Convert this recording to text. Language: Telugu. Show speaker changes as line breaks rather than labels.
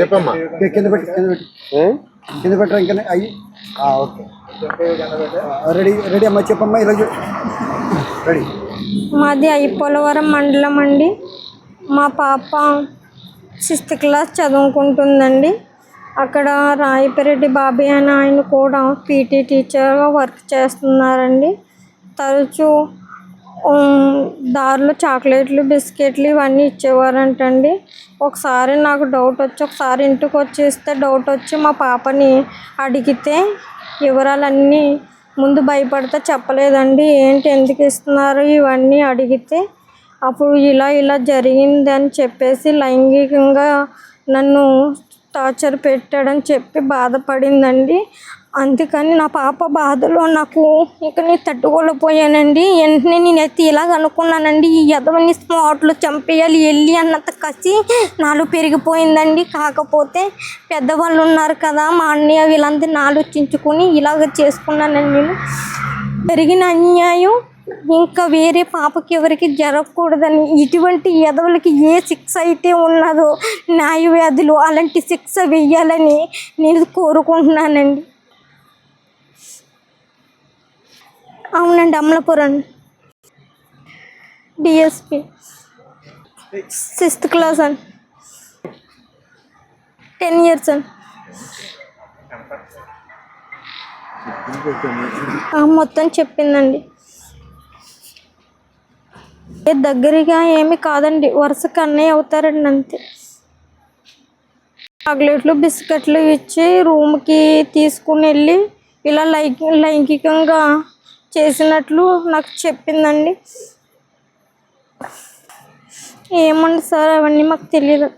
చెప్పమ్మా.
కింద పెట్టి కింద పెట్టి.
ఏ?
కింద పెట్టరా ఇంకా? అయ్యి.
ఆ, ఓకే.
రెడీ రెడీ అమ్మా చెప్పమ్మా ఇలా రెడీ.
మాది ఐపోలవరం మండలం అండి. మా పాప సిక్స్త్ క్లాస్ చదువుకుంటుందండి. అక్కడ రాయపిరెడ్డి బాబాయ్ అని ఆయన కూడా పీటీ టీచర్గా వర్క్ చేస్తున్నారండి. తరచూ దారిలో చాక్లెట్లు బిస్కెట్లు ఇవన్నీ ఇచ్చేవారంటండి. ఒకసారి నాకు డౌట్ వచ్చి ఒకసారి ఇంటికి వచ్చేస్తే డౌట్ వచ్చి మా పాపని అడిగితే వివరాలన్నీ ముందు భయపడితే చెప్పలేదండి. ఏంటి ఎందుకు ఇస్తున్నారు ఇవన్నీ అడిగితే అప్పుడు ఇలా ఇలా జరిగింది అని చెప్పేసి లైంగికంగా నన్ను టార్చర్ పెట్టాడని చెప్పి బాధపడిందండి. అందుకని నా పాప బాధలో నాకు ఇక నేను తట్టుకోలేకపోయానండి. వెంటనే నేనైతే ఇలాగ అనుకున్నానండి ఈ యదవని స్పాట్లో చంపేయాలి వెళ్ళి అన్నంత కసి నాలో పెరిగిపోయిందండి. కాకపోతే పెద్దవాళ్ళు ఉన్నారు కదా మా అన్నయ్య వీళ్ళందరినీ ఆలోచించుకొని ఇలాగ చేసుకున్నానండి నేను. జరిగిన అన్యాయం ఇంకా వేరే పాపకి ఎవరికి జరగకూడదని ఇటువంటి ఎదవులకి ఏ శిక్ష అయితే ఉన్నదో న్యాయవ్యాధులు అలాంటి శిక్ష వెయ్యాలని నేను కోరుకుంటున్నానండి. అవునండి అమలాపురం. డిఎస్పి సిక్స్త్ క్లాస్ అండి. టెన్ ఇయర్స్ అండి. మొత్తం చెప్పిందండి. దగ్గరగా ఏమి కాదండి వరుసకు అన్నయ్య అవుతారండి అంతే. చాక్లెట్లు బిస్కెట్లు ఇచ్చి రూమ్కి తీసుకుని వెళ్ళి ఇలా లైంగికంగా చేసినట్లు నాకు చెప్పిందండి. ఏమండి సార్ అవన్నీ మాకు తెలియదు